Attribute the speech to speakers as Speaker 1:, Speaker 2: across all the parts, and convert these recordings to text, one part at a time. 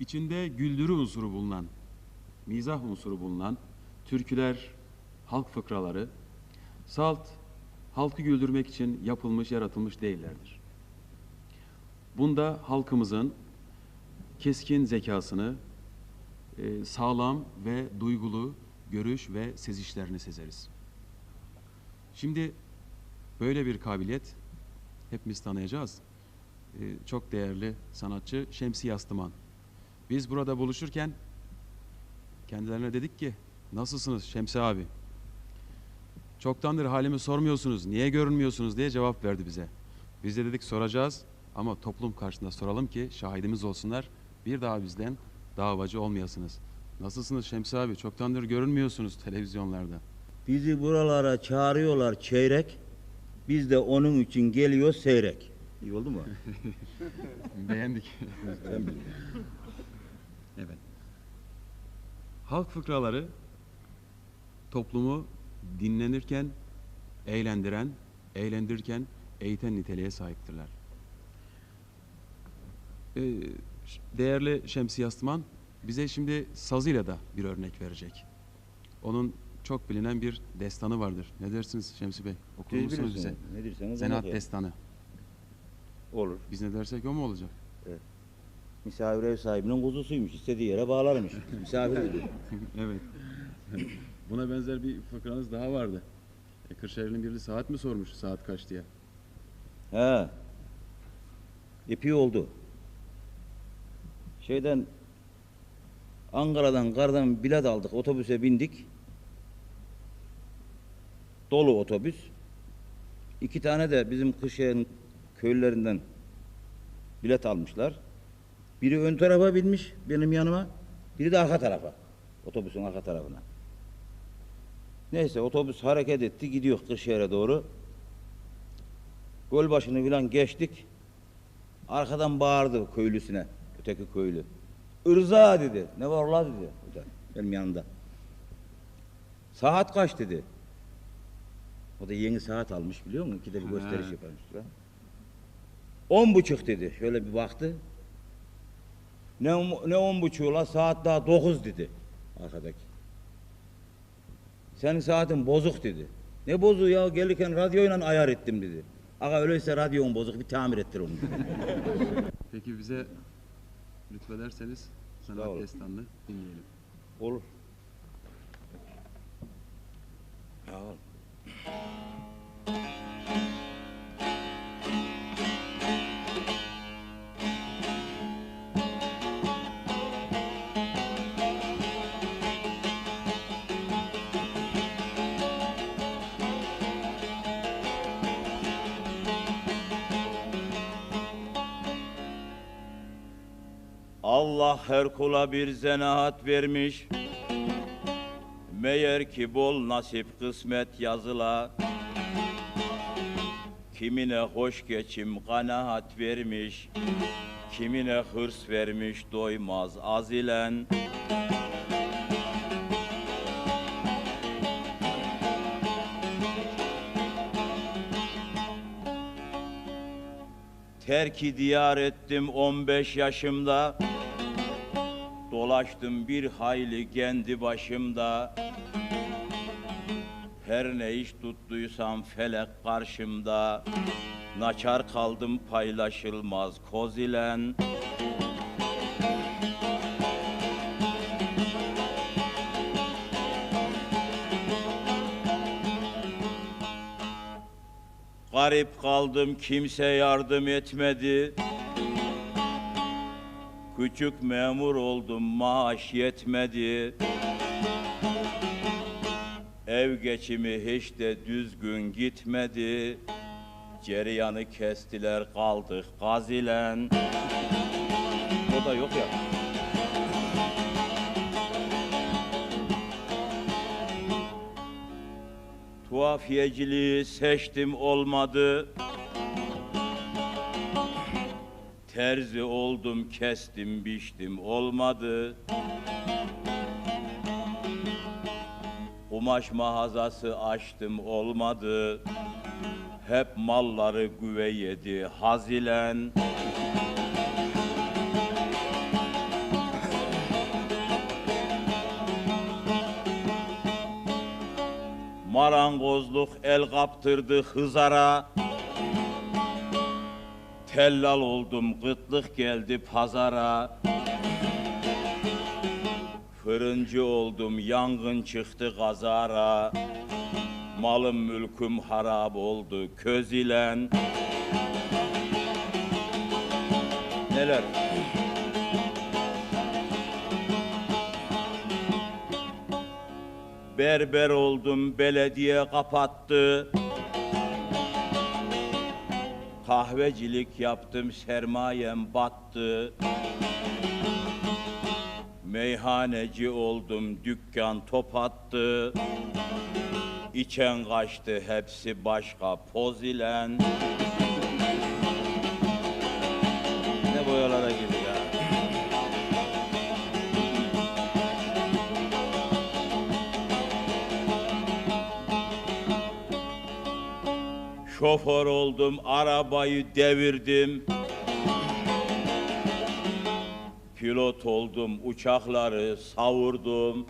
Speaker 1: içinde güldürü unsuru bulunan, mizah unsuru bulunan türküler, halk fıkraları, salt, halkı güldürmek için yapılmış, yaratılmış değillerdir. Bunda halkımızın keskin zekasını, e, sağlam ve duygulu görüş ve sezişlerini sezeriz. Şimdi böyle bir kabiliyet hepimiz tanıyacağız. E, çok değerli sanatçı Şemsi Yastıman. Biz burada buluşurken kendilerine dedik ki nasılsınız Şemsi abi? Çoktandır halimi sormuyorsunuz, niye görünmüyorsunuz diye cevap verdi bize. Biz de dedik soracağız ama toplum karşısında soralım ki şahidimiz olsunlar. Bir daha bizden davacı olmayasınız. Nasılsınız Şemsi abi? Çoktandır görünmüyorsunuz televizyonlarda.
Speaker 2: Bizi buralara çağırıyorlar çeyrek. Biz de onun için geliyor seyrek. İyi oldu mu?
Speaker 1: Beğendik. Evet. Halk fıkraları toplumu dinlenirken eğlendiren, eğlendirirken eğiten niteliğe sahiptirler. Ee, değerli Şemsi Yastıman bize şimdi sazıyla da bir örnek verecek. Onun çok bilinen bir destanı vardır. Ne dersiniz Şemsi Bey? Okur musunuz bize?
Speaker 2: Ne dirseniz
Speaker 1: Zanaat destanı.
Speaker 2: Olur.
Speaker 1: Biz ne dersek o mu olacak?
Speaker 2: Misafir ev sahibinin kuzusuymuş. istediği yere bağlarmış. Misafir dedi.
Speaker 1: evet. Buna benzer bir fıkranız daha vardı. E, Kırşehir'in biri saat mi sormuş saat kaç diye.
Speaker 2: He. İpi oldu. Şeyden Ankara'dan kardan bilet aldık. Otobüse bindik. Dolu otobüs. İki tane de bizim Kırşehir'in köylülerinden bilet almışlar. Biri ön tarafa binmiş benim yanıma. Biri de arka tarafa. Otobüsün arka tarafına. Neyse otobüs hareket etti gidiyor Kırşehir'e doğru. Göl başını filan geçtik. Arkadan bağırdı köylüsüne, öteki köylü. Irza dedi. Ne var la dedi. Benim yanımda. Saat kaç dedi. O da yeni saat almış biliyor musun? İkide bir gösteriş yaparmış. falan. On buçuk dedi. Şöyle bir baktı. Ne, on- ne on buçuğu la saat daha dokuz dedi. Arkadaki. Senin saatin bozuk dedi. Ne bozuğu ya gelirken radyoyla ayar ettim dedi. Aga öyleyse radyon bozuk bir tamir ettir onu.
Speaker 1: Peki bize lütfederseniz sanat destanını dinleyelim.
Speaker 2: Olur. Allah her kula bir zenaat vermiş. Meğer ki bol nasip kısmet yazıla. Kimine hoş geçim kanaat vermiş. Kimine hırs vermiş doymaz azilen. Terki diyar ettim 15 yaşımda. Dolaştım bir hayli kendi başımda. Her ne iş tuttuysam felek karşımda. Naçar kaldım paylaşılmaz koz ilen. Garip kaldım kimse yardım etmedi. Küçük memur oldum maaş yetmedi. Ev geçimi hiç de düzgün gitmedi. Cereyanı kestiler kaldık gazilen. O da yok ya. Tuhafiyeciliği seçtim olmadı. Terzi oldum, kestim, biçtim, olmadı. Kumaş mağazası açtım, olmadı. Hep malları güve yedi, hazilen. Marangozluk el kaptırdı hızara. Tellal oldum, gıtlık geldi pazara. Fırıncı oldum, yangın çıktı kazara. Malım mülküm harap oldu köz ilen. Neler? Berber oldum, belediye kapattı. Kahvecilik yaptım, sermayem battı. Meyhaneci oldum, dükkan top attı. İçen kaçtı, hepsi başka poz ilen. Şoför oldum, arabayı devirdim. Pilot oldum, uçakları savurdum.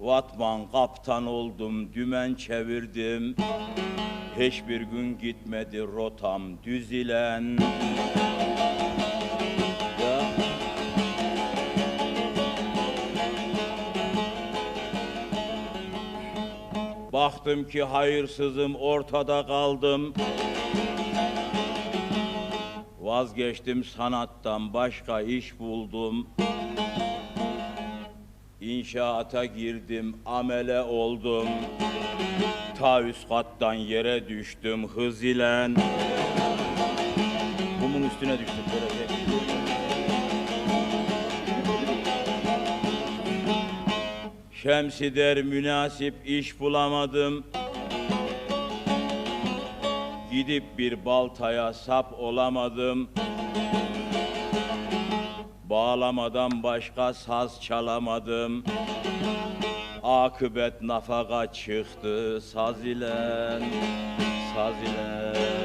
Speaker 2: Vatman kaptan oldum, dümen çevirdim. Hiçbir gün gitmedi rotam düzilen. Baktım ki hayırsızım ortada kaldım. Vazgeçtim sanattan başka iş buldum. İnşaata girdim, amele oldum. Ta üst kattan yere düştüm hız ile. Kumun üstüne düştüm böyle. Şemsi der münasip iş bulamadım. Gidip bir baltaya sap olamadım. Bağlamadan başka saz çalamadım. Akıbet nafaka çıktı saz ile, saz ile.